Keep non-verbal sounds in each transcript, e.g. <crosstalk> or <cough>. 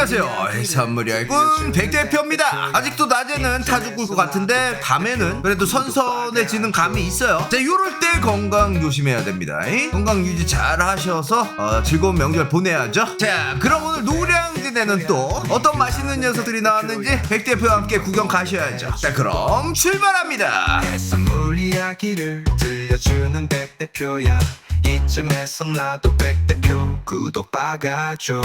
안녕하세요. 선물이 알군 백대표입니다. 아직도 낮에는 타 죽을 것 같은데 밤에는 그래도 선선해지는 감이 있어요. 자, 요럴 때 건강 조심해야 됩니다. 이? 건강 유지 잘 하셔서 어, 즐거운 명절 보내야죠. 자, 그럼 오늘 노량진에는 또 어떤 맛있는 녀석들이 나왔는지 백대표와 함께 구경 가셔야죠. 자, 그럼 출발합니다. 선물 이야기를 들려주는 백대표야 이쯤에서 나도 백대표 구독 박아줘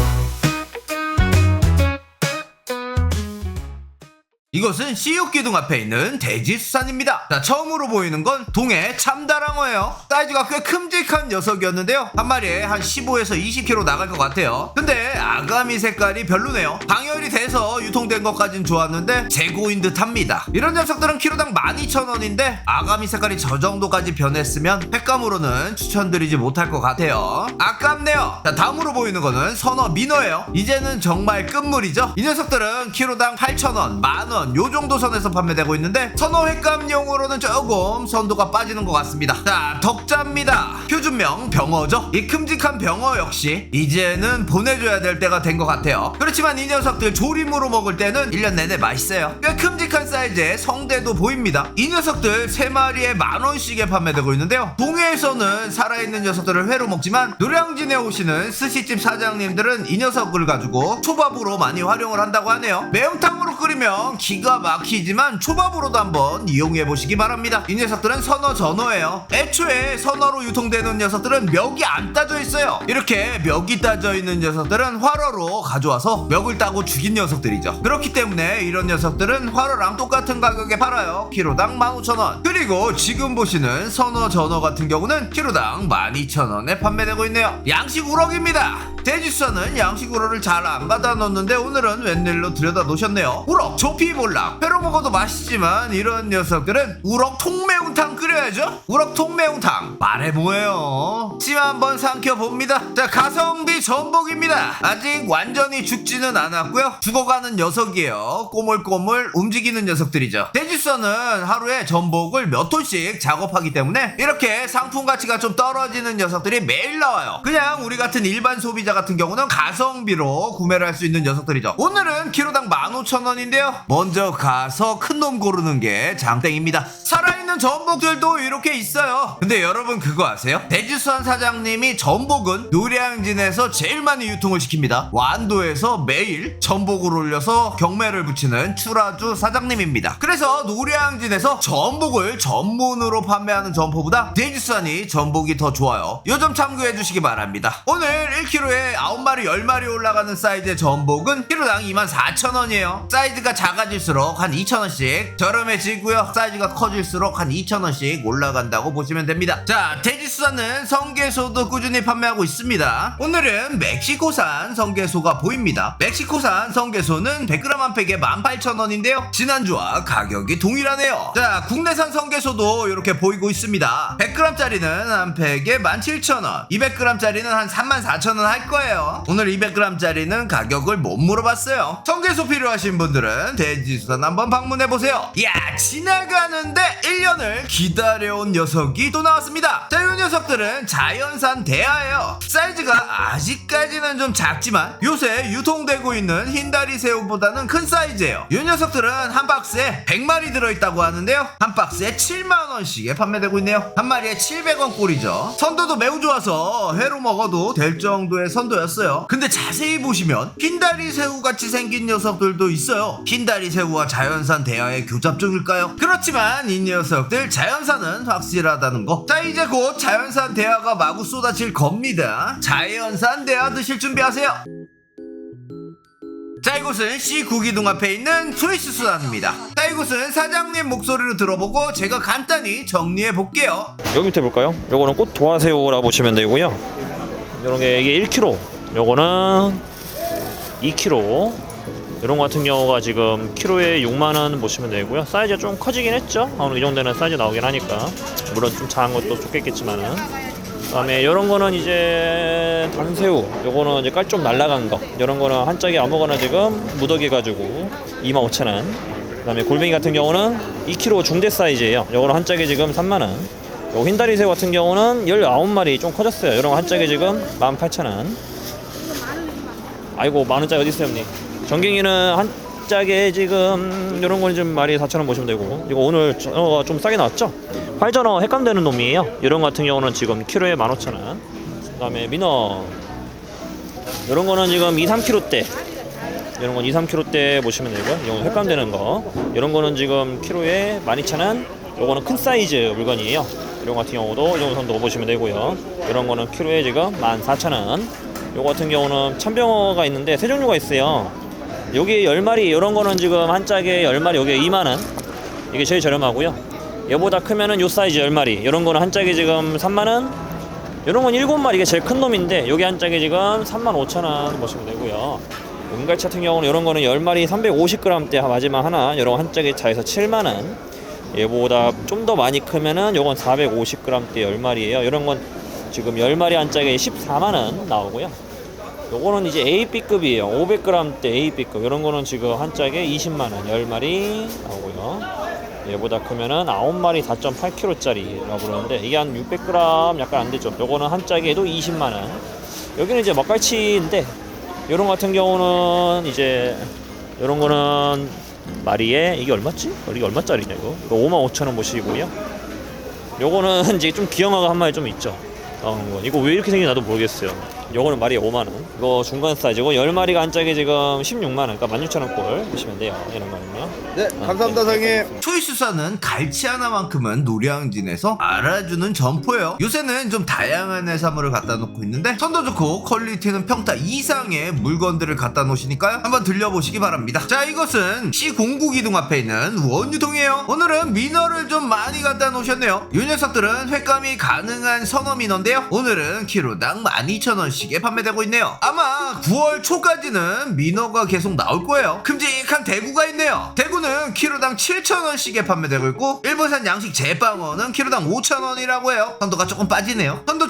이것은 CU기둥 앞에 있는 돼지수산입니다. 자, 처음으로 보이는 건 동해 참다랑어예요. 사이즈가 꽤 큼직한 녀석이었는데요. 한 마리에 한 15에서 20kg 나갈 것 같아요. 근데 아가미 색깔이 별로네요. 방열이 돼서 유통된 것까진 좋았는데 재고인 듯 합니다. 이런 녀석들은 키로당 12,000원인데 아가미 색깔이 저 정도까지 변했으면 횟감으로는 추천드리지 못할 것 같아요. 아깝네요. 자, 다음으로 보이는 거는 선어 민어예요. 이제는 정말 끝물이죠. 이 녀석들은 키로당 8,000원, 만원 요 정도 선에서 판매되고 있는데 선어 횟감용으로는 조금 선도가 빠지는 것 같습니다. 자, 덕자입니다. 표준명 병어죠. 이 큼직한 병어 역시 이제는 보내줘야 될 때가 된 것 같아요. 그렇지만 이 녀석들 조림으로 먹을 때는 1년 내내 맛있어요. 꽤 큼직한 사이즈의 성대도 보입니다. 이 녀석들 3마리에 만원씩에 판매되고 있는데요. 동해에서는 살아있는 녀석들을 회로 먹지만 노량진에 오시는 스시집 사장님들은 이 녀석을 가지고 초밥으로 많이 활용을 한다고 하네요. 매운탕으로 끓이면 기가 막히지만 초밥으로도 한번 이용해 보시기 바랍니다. 이 녀석들은 선어 전어예요. 애초에 선어로 유통되는 녀석들은 멱이 안 따져 있어요. 이렇게 멱이 따져 있는 녀석들은 활어로 가져와서 멱을 따고 죽인 녀석들이죠. 그렇기 때문에 이런 녀석들은 활어랑 똑같은 가격에 팔아요. 키로당 15,000원. 그리고 지금 보시는 선어 전어 같은 경우는 키로당 12,000원에 판매되고 있네요. 양식 우럭입니다. 돼지수산은 양식 우럭을 잘안 갖다 놓는데 오늘은 웬일로 들여다 놓으셨네요. 우럭, 조피볼락. 회로 먹어도 맛있지만 이런 녀석들은 우럭 통매운탕 끓여야죠. 우럭 통매운탕. 말해 뭐예요. 찜 한번 삼켜봅니다. 자, 가성비 전복입니다. 아직 완전히 죽지는 않았고요. 죽어가는 녀석이에요. 꼬물꼬물 움직이는 녀석들이죠. 돼지수산은 하루에 전복을 몇 톤씩 작업하기 때문에 이렇게 상품 가치가 좀 떨어지는 녀석들이 매일 나와요. 그냥 우리 같은 일반 소비자 같은 경우는 가성비로 구매를 할 수 있는 녀석들이죠. 오늘은 키로당 15,000원인데요. 먼저 가서 큰 놈 고르는 게 장땡입니다. 살아있는 전복들도 이렇게 있어요. 근데 여러분 그거 아세요? 돼지수산 사장님이 전복은 노량진에서 제일 많이 유통을 시킵니다. 완도에서 매일 전복을 올려서 경매를 붙이는 추라주 사장님입니다. 그래서 노량진에서 전복을 전문으로 판매하는 점포보다 돼지수산이 전복이 더 좋아요. 요점 참고해 주시기 바랍니다. 오늘 1kg에 9마리, 10마리 올라가는 사이즈의 전복은 키로당 24,000원이에요. 사이즈가 작아질수록 한 2,000원씩 저렴해지고요. 사이즈가 커질수록 한 2,000원씩 올라간다고 보시면 됩니다. 자, 돼지수산은 성게소도 꾸준히 판매하고 있습니다. 오늘은 멕시코산 성게소가 보입니다. 멕시코산 성게소는 100g 한 팩에 18,000원인데요. 지난주와 가격이 동일하네요. 자, 국내산 성게소도 이렇게 보이고 있습니다. 100g짜리는 한 팩에 17,000원, 200g짜리는 한 34,000원 할거 예요. 오늘 200g짜리는 가격을 못 물어봤어요. 성게소 필요하신 분들은 돼지수산 한번 방문해 보세요. 야, 지나가는데 1년을 기다려온 녀석이 또 나왔습니다. 자, 이 녀석들은 자연산 대하예요. 사이즈가 아직까지는 좀 작지만 요새 유통되고 있는 흰다리 새우보다는 큰 사이즈예요. 이 녀석들은 한 박스에 100마리 들어있다고 하는데요. 한 박스에 7만 원씩에 판매되고 있네요. 한 마리에 700원 꼴이죠. 선도도 매우 좋아서 회로 먹어도 될 정도의 선 도였어요. 근데 자세히 보시면 흰다리 새우 같이 생긴 녀석들도 있어요. 흰다리 새우와 자연산 대하의 교잡종일까요? 그렇지만 이 녀석들 자연산은 확실하다는 거. 자 이제 곧 자연산 대하가 마구 쏟아질 겁니다. 자연산 대하 드실 준비하세요. 자 이곳은 C 구기동 앞에 있는 스위스 수산입니다. 자 이곳은 사장님 목소리를 들어보고 제가 간단히 정리해 볼게요. 여기 밑에 볼까요? 요거는 꽃 도화새우라고 보시면 되고요. 요런 게 이게 1kg. 요거는 2kg. 이런 거 같은 경우가 지금 키로에 6만 원 보시면 되고요. 사이즈가 좀 커지긴 했죠. 어느 이 정도는 사이즈 나오긴 하니까. 물론 좀 작은 것도 좋겠겠지만은. 그다음에 이런 거는 이제 단새우. 요거는 이제 깔 좀 날라간 거. 이런 거는 한 짝에 아무거나 지금 무더기 가지고 25,000원. 그다음에 골뱅이 같은 경우는 2kg 중대 사이즈예요. 요거는 한 짝에 지금 3만 원. 요 흰다리 새우 같은 경우는 19마리 좀 커졌어요. 이런 거 한 짝에 지금 18,000원. 아이고 만 원짜리 어디 있어요 형님? 전갱이는 한 짝에 지금 이런 거는 좀 마리에 4천 원 보시면 되고 이거 오늘 전어가 좀 싸게 나왔죠? 활전어 횟감되는 놈이에요. 이런 거 같은 경우는 지금 키로에 15,000원. 그다음에 민어 이런 거는 지금 2, 3kg대. 이런 건 2, 3kg대 보시면 되고요. 이건 횟감되는 거. 이런 거는 지금 키로에 12,000원. 요거는 큰 사이즈 물건이에요. 이런 거 같은 경우도 이 정도 선도 보시면 되고요. 이런 거는 키로에 지금 14,000원. 요거 같은 경우는 참병어가 있는데 세 종류가 있어요. 여기 10마리 이런 거는 지금 한 짝에 10마리 여기 2만 원. 이게 제일 저렴하고요. 얘보다 크면은 요 사이즈 10마리. 이런 거는 한 짝에 지금 3만 원. 이런 건 7마리 이게 제일 큰 놈인데 여기 한 짝에 지금 3만 5천 원 보시면 되고요. 은갈치 같은 경우는 이런 거는 10마리 350g대 마지막 하나 이런 한 짝에 차에서 7만 원. 얘보다 좀 더 많이 크면은 요건 450g대 10마리예요. 이런 건 지금 10마리 한 짝에 14만 원 나오고요. 요거는 이제 AB급이에요. 500g대 AB급. 이런 거는 지금 한 짝에 20만 원 10마리 나오고요. 얘보다 크면은 9마리 4.8kg짜리라고 그러는데 이게 한 600g 약간 안 되죠. 요거는 한 짝에도 20만 원. 여기는 이제 먹갈치인데 요런 같은 경우는 이제 요런 거는 마리에 이게 얼마지? 이게 얼마짜리냐 이거? 이거 5만 5천 원 보시고요. 요거는 <laughs> 이제 좀 기형아가 한 마리 좀 있죠. 거. 이거 왜 이렇게 생긴지 나도 모르겠어요. 요거는 마리에 5만 원. 이거 중간 사이즈고 10마리가 한 짝에 지금 16만 원. 그러니까 16,000원 꼴 보시면 돼요. 이런 거는요. 네, 감사합니다, 사장님. 초이스사는 갈치 하나만큼은 노량진에서 알아주는 점포예요. 요새는 좀 다양한 해산물을 갖다 놓고 있는데 선도 좋고 퀄리티는 평타 이상의 물건들을 갖다 놓으시니까요. 한번 들려보시기 바랍니다. 자, 이것은 C09기둥 앞에 있는 원유통이에요. 오늘은 민어를 좀 많이 갖다 놓으셨네요. 이 녀석들은 횟감이 가능한 선어 민어인데요. 오늘은 키로당 12,000원씩 에 판매되고 있네요. 아마 9월 초까지는 민어가 계속 나올 거예요. 큼직한 대구가 있네요. 대구는 키로당 7,000원씩에 판매되고 있고 일본산 양식 제빵어는 키로당 5,000원이라고 해요. 선도가 조금 빠지네요. 선도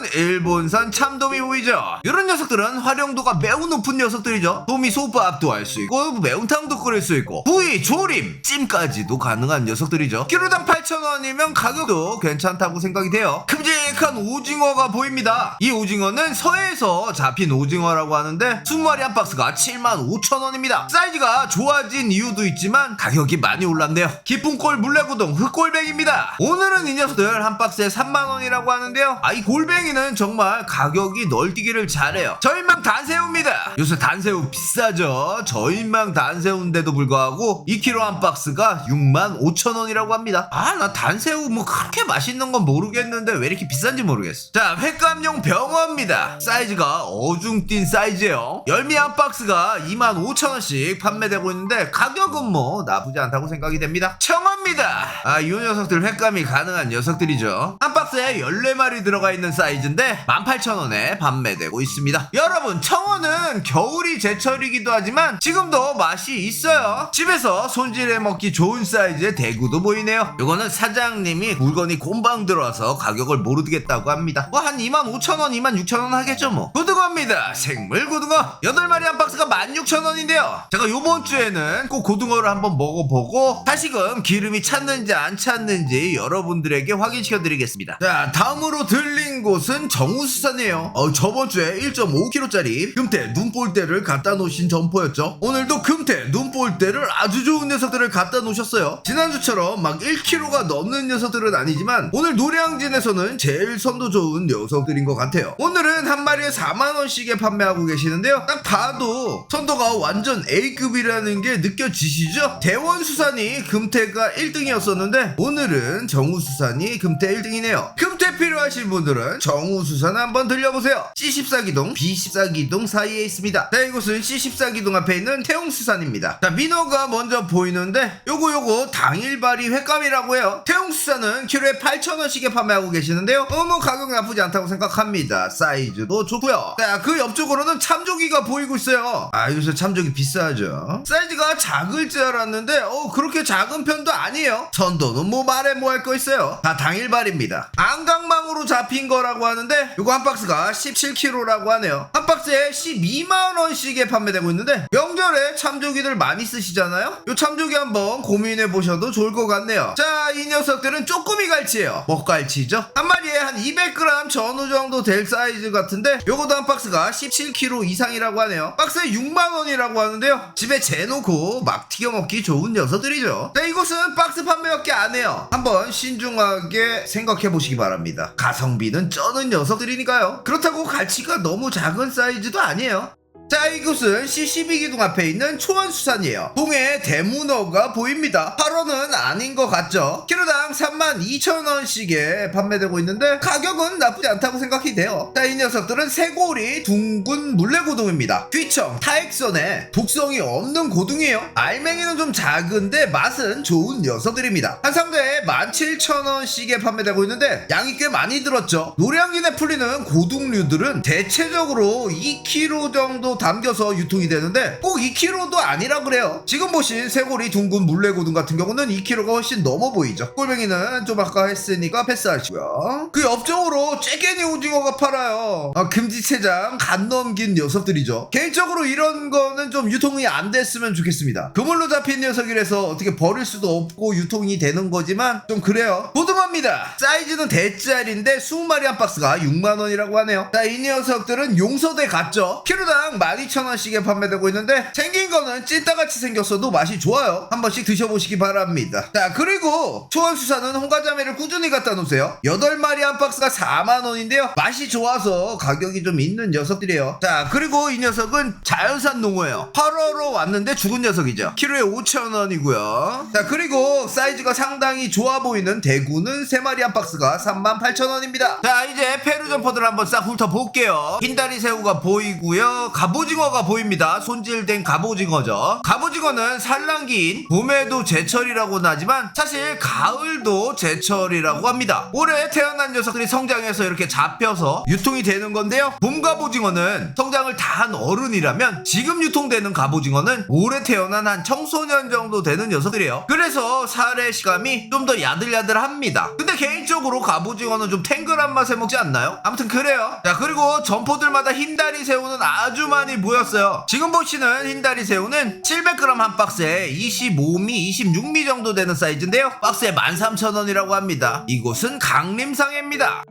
좋은 일본산 참돔이 보이죠. 이런 녀석들은 활용도가 매우 높은 녀석들이죠. 도미 소밥도 할 수 있고 매운탕도 끓일 수 있고 부위 조림 찜까지도 가능한 녀석들이죠. 키로당 8,000원이면 가격도 괜찮다고 생각이 돼요. 큼직한 오징어가 보입니다. 이 오징어는 서해에서 잡힌 오징어라고 하는데 20마리 한 박스가 75,000원입니다. 사이즈가 좋아진 이유도 있지만 가격이 많이 올랐네요. 깊은 꼴 물레고동 흑골뱅입니다. 오늘은 이 녀석들 한 박스에 3만원이라고 하는데요. 아, 이 골뱅이 는 정말 가격이 널뛰기를 잘해요. 저인망 단새우입니다. 요새 단새우 비싸죠? 저인망 단새우인데도 불구하고 2kg 한 박스가 6만 5천 원이라고 합니다. 아, 나 단새우 뭐 그렇게 맛있는 건 모르겠는데 왜 이렇게 비싼지 모르겠어. 자, 횟감용 병어입니다. 사이즈가 어중뛴 사이즈예요. 열미 한 박스가 2만 5천 원씩 판매되고 있는데 가격은 뭐 나쁘지 않다고 생각이 됩니다. 청어입니다. 아, 이 녀석들 횟감이 가능한 녀석들이죠. 한 박스에 14마리 들어가 있는 사이즈인데 18,000원에 판매되고 있습니다. 여러분, 청어는 겨울이 제철이기도 하지만 지금도 맛이 있어요. 집에서 손질해 먹기 좋은 사이즈의 대구도 보이네요. 이거는 사장님이 물건이 곰방 들어와서 가격을 모르겠다고 합니다. 뭐 한 25,000원, 26,000원 하겠죠 뭐. 고등어입니다. 생물 고등어. 8마리 한 박스가 16,000원인데요. 제가 요번 주에는 꼭 고등어를 한번 먹어보고 다시금 기름이 찼는지 안 찼는지 여러분들에게 확인시켜 드리겠습니다. 자, 다음으로 들린 곳은 정우수산이에요. 어, 저번 주에 1.5kg짜리 금태 눈볼대를 갖다 놓으신 점포였죠. 오늘도 금태 눈볼대를 아주 좋은 녀석들을 갖다 놓으셨어요. 지난주처럼 막 1kg가 넘는 녀석들은 아니지만 오늘 노량진에서는 제일 선도 좋은 녀석들인 것 같아요. 오늘은 한 마리에 4만원씩에 판매하고 계시는데요. 딱 봐도 선도가 완전 A급이라는 게 느껴지시죠? 대원수산이 금태가 1등이었었는데 오늘은 정우수산이 금태 1등이네요. 금태 필요하신 분들은 정우수산 한번 들려보세요. C14기동, B14기동 사이에 있습니다. 자, 이곳은 C14기동 앞에 있는 태용수산입니다. 자, 민어가 먼저 보이는데 요거 요거 당일발이 횟감이라고 해요. 태용수산은 키로에 8,000원씩에 판매하고 계시는데요. 너무 가격 나쁘지 않다고 생각합니다. 사이즈도 좋고요. 자, 그 옆쪽으로는 참조기가 보이고 있어요. 아, 아 요새 참조기 비싸죠. 사이즈가 작을 줄 알았는데 어 그렇게 작은 편도 아니에요. 선도는 뭐 말해 뭐 할 거 있어요. 다 당일발입니다. 안강망으로 잡힌 거라고 하는데 요거 한 박스가 17kg라고 하네요. 한 박스에 12만 원씩에 판매되고 있는데 명절에 참조기들 많이 쓰시잖아요. 요 참조기 한번 고민해 보셔도 좋을 것 같네요. 자, 이 녀석들은 쪼꾸미 갈치예요. 먹갈치죠. 한 마리에 한 200g 전후 정도 될 사이즈 같은데 요것도 한 박스가 17kg 이상이라고 하네요. 박스에 6만 원이라고 하는데요. 집에 재놓고 막 튀겨 먹기 좋은 녀석들이죠. 자, 이곳은 박스 판매밖에 안 해요. 한번 신중하게 생각해 보시기 바랍니다. 가성비는 쩌는 녀석들이니까요. 그렇다고 갈치가 너무 작은 사이즈도 아니에요. 자, 이곳은 C12 기둥 앞에 있는 초원수산이에요. 동해 대문어가 보입니다. 8원은 아닌 것 같죠? 키로당 32,000원씩에 판매되고 있는데 가격은 나쁘지 않다고 생각이 돼요. 자, 이 녀석들은 쇠고리 둥근 물레고둥입니다. 귀청, 타액선에 독성이 없는 고둥이에요. 알맹이는 좀 작은데 맛은 좋은 녀석들입니다. 한 상자에 17,000원씩에 판매되고 있는데 양이 꽤 많이 들었죠. 노량진에 풀리는 고둥류들은 대체적으로 2kg 정도 담겨서 유통이 되는데 꼭 2kg도 아니라 그래요. 지금 보신 쇠고리 둥근 물레고둥 같은 경우는 2kg가 훨씬 넘어 보이죠. 꼴뱅이는 좀 아까 했으니까 패스하시고요. 그 옆쪽으로 쬐개니 오징어가 팔아요. 아, 금지체장 간 넘긴 녀석들이죠. 개인적으로 이런 거는 좀 유통이 안 됐으면 좋겠습니다. 그물로 잡힌 녀석이라서 어떻게 버릴 수도 없고 유통이 되는 거지만 좀 그래요. 고등어입니다. 사이즈는 대짜리인데 20마리 한 박스가 6만원이라고 하네요. 자, 이 녀석들은 용서대 같죠? 키로당 12,000원씩에 판매되고 있는데 생긴 거는 찐따같이 생겼어도 맛이 좋아요. 한 번씩 드셔보시기 바랍니다. 자, 그리고 초원수산은 홍가자매를 꾸준히 갖다 놓으세요. 8마리 한 박스가 4만원인데요. 맛이 좋아서 가격이 좀 있는 녀석들이에요. 자, 그리고 이 녀석은 자연산 농어예요. 8월로 왔는데 죽은 녀석이죠. 키로에 5,000원이고요. 자, 그리고 사이즈가 상당히 좋아 보이는 대구는 3마리 한 박스가 38,000원입니다. 자, 이제 페루 점퍼들 한번 싹 훑어볼게요. 흰다리 새우가 보이고요. 갑 오징어가 보입니다. 손질된 갑오징어죠. 갑오징어는 산란기인 봄에도 제철이라고는 하지만 사실 가을도 제철이라고 합니다. 올해 태어난 녀석들이 성장해서 이렇게 잡혀서 유통이 되는 건데요. 봄 갑오징어는 성장을 다 한 어른이라면 지금 유통되는 갑오징어는 올해 태어난 한 청소년 정도 되는 녀석들이에요. 그래서 살의 시감이 좀 더 야들야들합니다. 근데 개인적으로 갑오징어는 좀 탱글한 맛에 먹지 않나요? 아무튼 그래요. 자 그리고 점포들마다 흰다리 새우는 아주 많이 모였어요. 지금 보시는 흰다리 새우는 700g 한 박스에 25미, 26미 정도 되는 사이즈인데요. 박스에 13,000원이라고 합니다. 이곳은 강림상해입니다.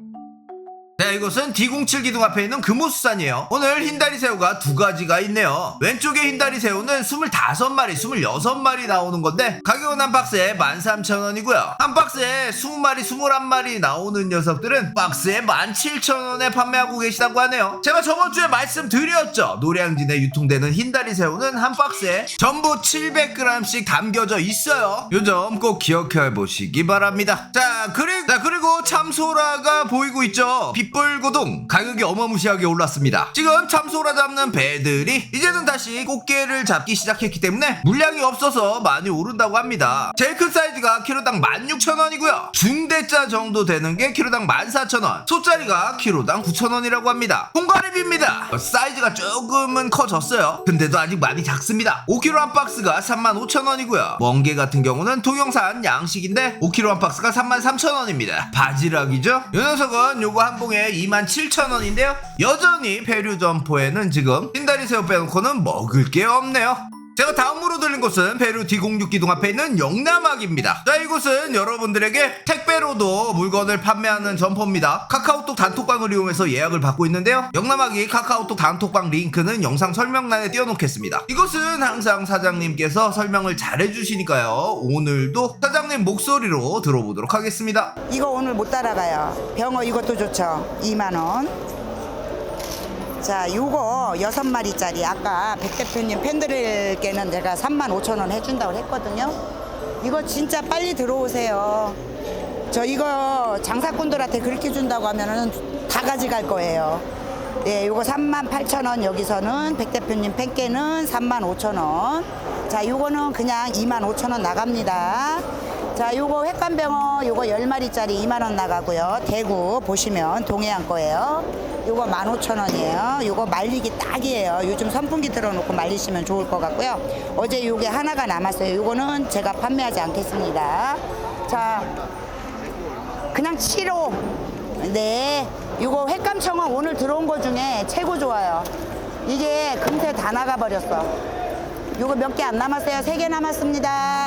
네, 이곳은 D07 기둥 앞에 있는 금호수산이에요. 오늘 흰다리 새우가 두 가지가 있네요. 왼쪽에 흰다리 새우는 25마리, 26마리 나오는 건데 가격은 한 박스에 13,000원이고요. 한 박스에 20마리, 21마리 나오는 녀석들은 박스에 17,000원에 판매하고 계시다고 하네요. 제가 저번 주에 말씀드렸죠. 노량진에 유통되는 흰다리 새우는 한 박스에 전부 700g씩 담겨져 있어요. 요점꼭 기억해 보시기 바랍니다. 자, 그리고 자, 그리고 참소라가 보이고 있죠. 빗불고동 가격이 어마무시하게 올랐습니다. 지금 참소라 잡는 배들이 이제는 다시 꽃게를 잡기 시작했기 때문에 물량이 없어서 많이 오른다고 합니다. 제일 큰 사이즈가 키로당 16,000원이고요. 중대짜 정도 되는 게 키로당 14,000원. 소짜리가 키로당 9,000원이라고 합니다. 홍가리비입니다. 사이즈가 조금은 커졌어요. 근데도 아직 많이 작습니다. 5kg 한 박스가 35,000원이고요. 멍게 같은 경우는 통영산 양식인데 5kg 한 박스가 33,000원입니다. 바지락이죠? 이 녀석은 요거 한 봉에 27,000원인데요. 여전히 페류 점포에는 지금 흰다리 새우 빼놓고는 먹을 게 없네요. 제가 다음으로 들린 곳은 페루 D06 기둥 앞에 있는 영남학입니다. 자, 이곳은 여러분들에게 택배로도 물건을 판매하는 점포입니다. 카카오톡 단톡방을 이용해서 예약을 받고 있는데요. 영남학이 카카오톡 단톡방 링크는 영상 설명란에 띄워놓겠습니다. 이곳은 항상 사장님께서 설명을 잘해주시니까요. 오늘도 사장님 목소리로 들어보도록 하겠습니다. 이거 오늘 못 따라가요. 병어 이것도 좋죠. 2만 원. 자, 요거 여섯 마리짜리 아까 백 대표님 팬들께는 제가 3만 5천 원 해준다고 했거든요. 이거 진짜 빨리 들어오세요. 저 이거 장사꾼들한테 그렇게 준다고 하면은 다 가져갈 거예요. 네, 요거 38,000원 여기서는 백 대표님 팬케는 35,000원. 자, 요거는 그냥 25,000원 나갑니다. 자, 요거 횟감병어 요거 10마리짜리 2만 원 나가고요. 대구 보시면 동해안 거예요. 요거 15,000원이에요. 요거 말리기 딱이에요. 요즘 선풍기 틀어놓고 말리시면 좋을 것 같고요. 어제 요게 하나가 남았어요. 요거는 제가 판매하지 않겠습니다. 자, 그냥 7호. 네. 요거 횟감청어 오늘 들어온 거 중에 최고 좋아요. 이게 금세 다 나가버렸어. 요거 몇 개 안 남았어요. 세 개 남았습니다.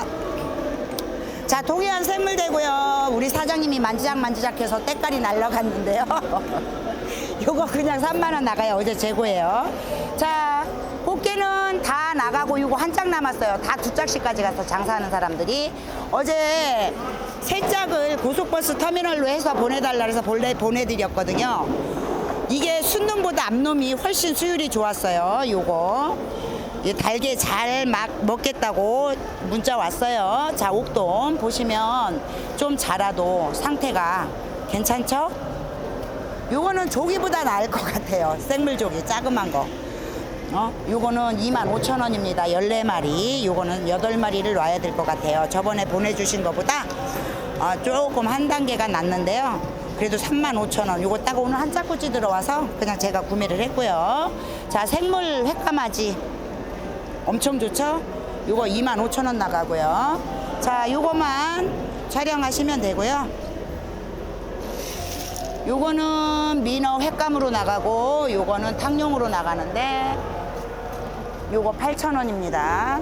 자, 동해안 생물대고요. 우리 사장님이 만지작 만지작 해서 때깔이 날라갔는데요. <laughs> 요거 그냥 3만 원 나가요. 어제 재고예요. 자, 꽃게는 다 나가고 요거 한 짝 남았어요. 다 두 짝씩까지 가서 장사하는 사람들이 어제 세 짝을 고속버스 터미널로 해서 보내달라 해서 본래 보내드렸거든요. 이게 순놈보다 암놈이 훨씬 수율이 좋았어요. 요거. 이 달게 잘 막 먹겠다고 문자 왔어요. 자, 옥돔 보시면 좀 자라도 상태가 괜찮죠? 요거는 조기보다 나을 것 같아요. 생물조기, 자그만 거. 어? 요거는 25,000원입니다. 14마리. 요거는 8마리를 놔야 될 것 같아요. 저번에 보내주신 것보다 어, 조금 한 단계가 낮는데요. 그래도 35,000원. 요거 딱 오늘 한 짝꼬치 들어와서 그냥 제가 구매를 했고요. 자, 생물 횟감아지. 엄청 좋죠? 요거 25,000원 나가고요. 자, 요거만 촬영하시면 되고요. 요거는 민어 횟감으로 나가고 요거는 탕용으로 나가는데 요거 8,000원입니다.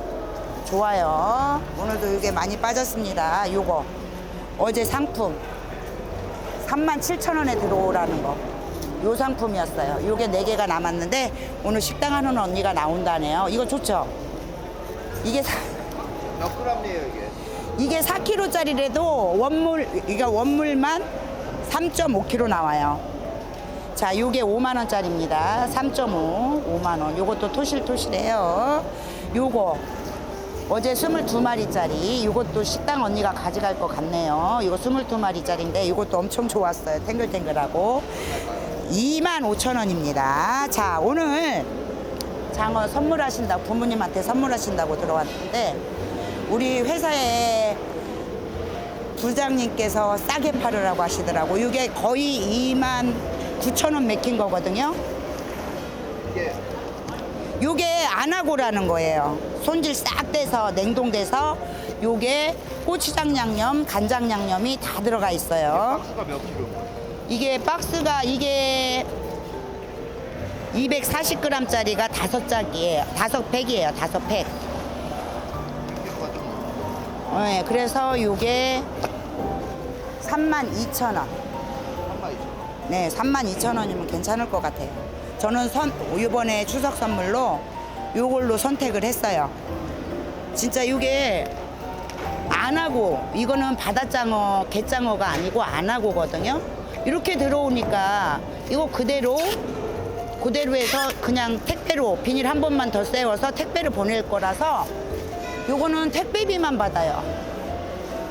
좋아요. 오늘도 이게 많이 빠졌습니다. 요거 어제 상품 37,000원에 들어오라는 거. 요 상품이었어요. 요게 4개가 남았는데 오늘 식당 하는 언니가 나온다네요. 이거 좋죠? 이게 사- 몇 그램이에요 이게? 이게 4kg짜리라도 원물 이게 원물만 3.5kg 나와요. 자, 요게 5만 원짜리입니다. 3.5, 5만 원. 요것도 토실토실해요. 요거 어제 22마리짜리 요것도 식당 언니가 가져갈 것 같네요. 이거 22마리짜리인데 이것도 엄청 좋았어요. 탱글탱글하고 2만 5천 원입니다. 자, 오늘 장어 선물하신다고 부모님한테 선물하신다고 들어왔는데 우리 회사에 부장님께서 싸게 팔으라고 하시더라고. 이게 거의 2만 9천 원 맥힌 거거든요. 요게 안하고라는 거예요. 손질 싹 돼서 냉동돼서 요게 고추장 양념, 간장 양념이 다 들어가 있어요. 수가 몇 킬로? 이게 박스가 이게 240g짜리가 다섯 짝이에요. 다섯 팩이에요. 다섯 팩. 네, 그래서 요게 32,000원. 네, 32,000원이면 괜찮을 것 같아요. 저는 선 이번에 추석 선물로 요걸로 선택을 했어요. 진짜 이게 안 하고 이거는 바다장어, 갯장어가 아니고 안 하고거든요. 이렇게 들어오니까 이거 그대로 그대로 해서 그냥 택배로 비닐 한 번만 더 세워서 택배를 보낼 거라서 요거는 택배비만 받아요.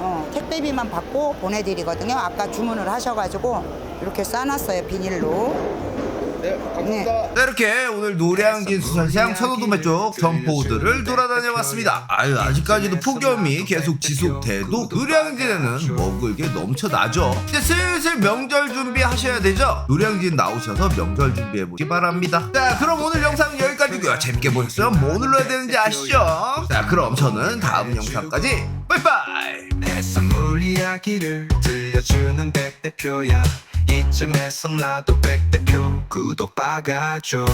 어, 택배비만 받고 보내드리거든요. 아까 주문을 하셔가지고 이렇게 싸놨어요 비닐로. 네. 네, 이렇게 오늘 노량진 수산시장 천호도매 쪽 점포들을 돌아다녀 봤습니다. 아유 아직까지도 폭염이 계속 지속돼도 노량진에는 먹을 게 넘쳐나죠. 이제 슬슬 명절 준비하셔야 되죠. 노량진 나오셔서 명절 준비해 보기 바랍니다. 자 그럼 오늘 영상은 여기까지고요. 재밌게 보셨어요? 뭐 눌러야 되는지 아시죠? 자 그럼 저는 다음 영상까지 빠이빠이. 내 선물 이야기를 들려주는 백 대표야 이쯤에서 나도 백대표 구독 박아줘